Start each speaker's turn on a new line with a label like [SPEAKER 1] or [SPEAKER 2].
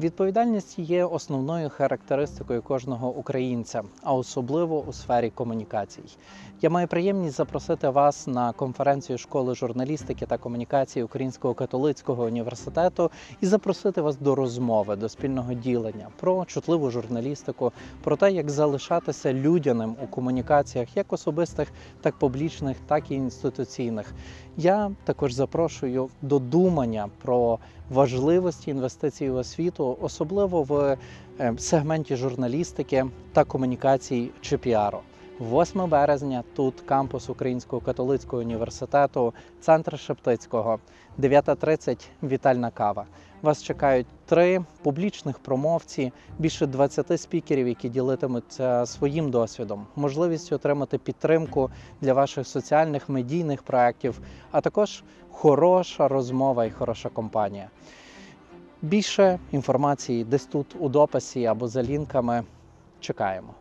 [SPEAKER 1] Відповідальність є основною характеристикою кожного українця, а особливо у сфері комунікацій. Я маю приємність запросити вас на конференцію школи журналістики та комунікації Українського католицького університету і запросити вас до розмови, до спільного ділення про чутливу журналістику, про те, як залишатися людяним у комунікаціях, як особистих, так публічних, так і інституційних. Я також запрошую до думання про важливості інвестицій в освіту, особливо в е, сегменті журналістики та комунікацій чи піару. 8 березня тут кампус Українського католицького університету, центр Шептицького, 9.30 вітальна кава. Вас чекають три публічних промовці, більше 20 спікерів, які ділитимуться своїм досвідом, можливістю отримати підтримку для ваших соціальних медійних проєктів, а також хороша розмова і хороша компанія. Більше інформації десь тут у дописі або за лінками. Чекаємо.